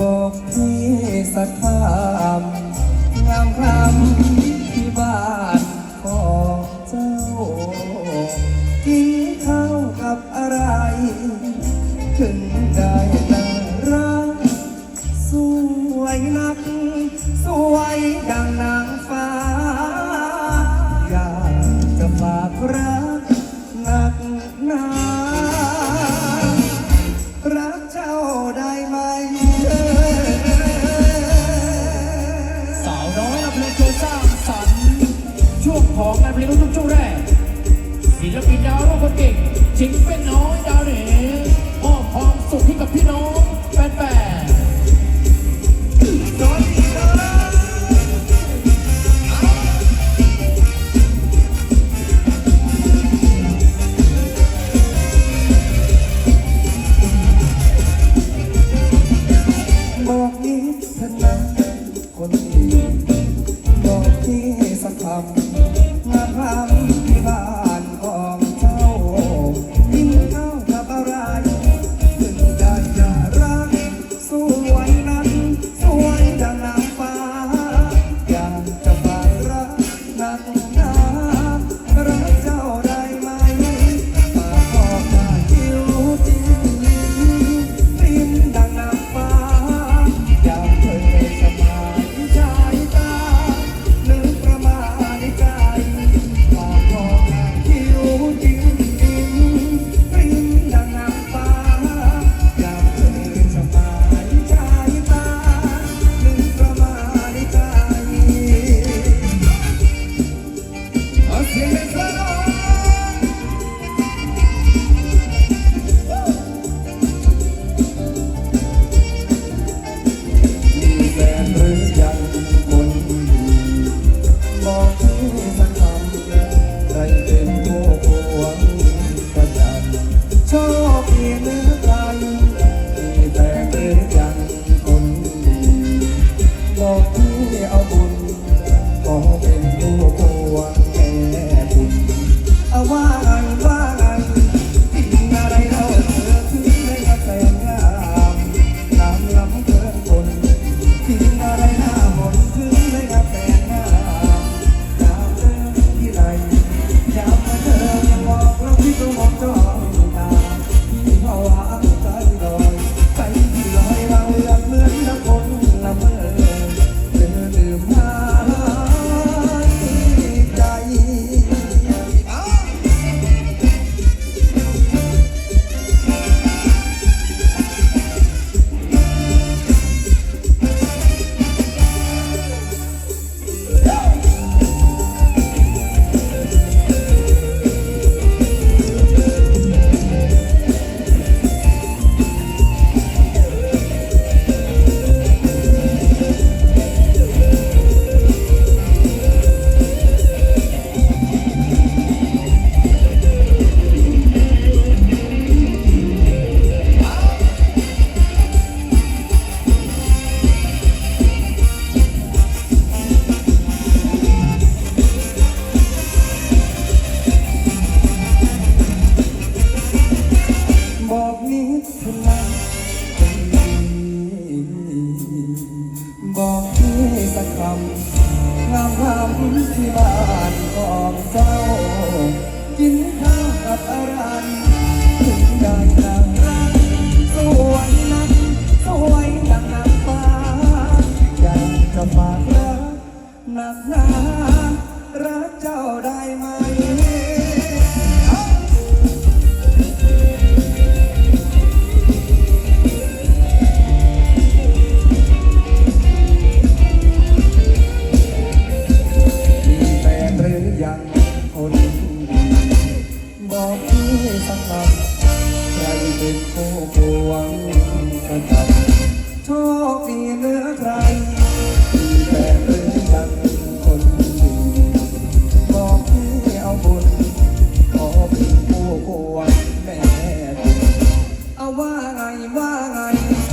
บอกพี่สักคำงามคำที่บ้านของเจ้า กินข้าวกับอะไร ถึงได้น่ารัก สวยนัก สวยดังนางฟ้า ทิ้งเป็นน้อยดาวเหนือมอบความสุขให้กับพี่น้อง vay vay.